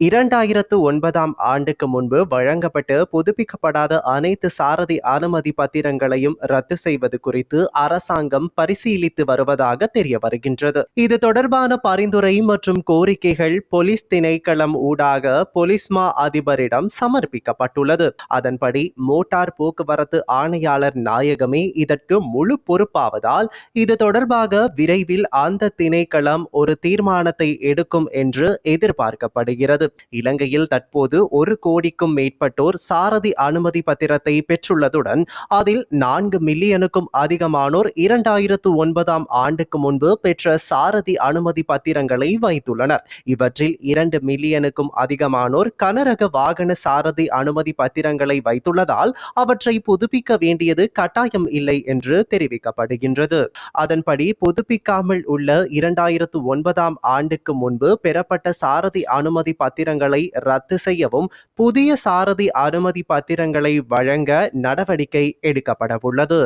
இரண்டாயிரத்து ஒன்பதாம் ஆண்டுக்கு முன்பு வழங்கப்பட்டு புதுப்பிக்கப்படாத அனைத்து சாரதி அனுமதி பத்திரங்களையும் ரத்து செய்வது குறித்து அரசாங்கம் பரிசீலித்து வருவதாக தெரிய வருகின்றது. இது தொடர்பான பரிந்துரை மற்றும் கோரிக்கைகள் போலீஸ் திணைக்களம் ஊடாக போலீஸ்மா அதிபரிடம் சமர்ப்பிக்கப்பட்டுள்ளது. அதன்படி மோட்டார் போக்குவரத்து ஆணையாளர் நாயகமே இதற்கு முழு பொறுப்பாவதால் இது தொடர்பாக விரைவில் அந்த திணைக்களம் ஒரு தீர்மானத்தை எடுக்கும் என்று எதிர்பார்க்கப்படுகிறது. இலங்கையில் தற்போது ஒரு கோடிக்கும் மேற்பட்டோர் சாரதி அனுமதி பத்திரத்தை பெற்றுள்ளதுடன் அதில் நான்கு மில்லியனுக்கும் அதிகமானோர் இரண்டாயிரத்து ஒன்பதாம் ஆண்டுக்கு முன்பு பெற்ற சாரதி அனுமதி பத்திரங்களை வைத்துள்ளனர். இவற்றில் இரண்டு மில்லியனுக்கும் அதிகமானோர் கனரக வாகன சாரதி அனுமதி பத்திரங்களை வைத்துள்ளதால் அவற்றை புதுப்பிக்க வேண்டியது கட்டாயம் இல்லை என்று தெரிவிக்கப்படுகின்றது. அதன்படி புதுப்பிக்காமல் உள்ள இரண்டாயிரத்து ஒன்பதாம் ஆண்டுக்கு முன்பு பெறப்பட்ட சாரதி அனுமதி பத்திரங்களை ரத்து செய்யவும் புதிய சாரதி அனுமதி பத்திரங்களை வழங்க நடவடிக்கை எடுக்கப்படவுள்ளது.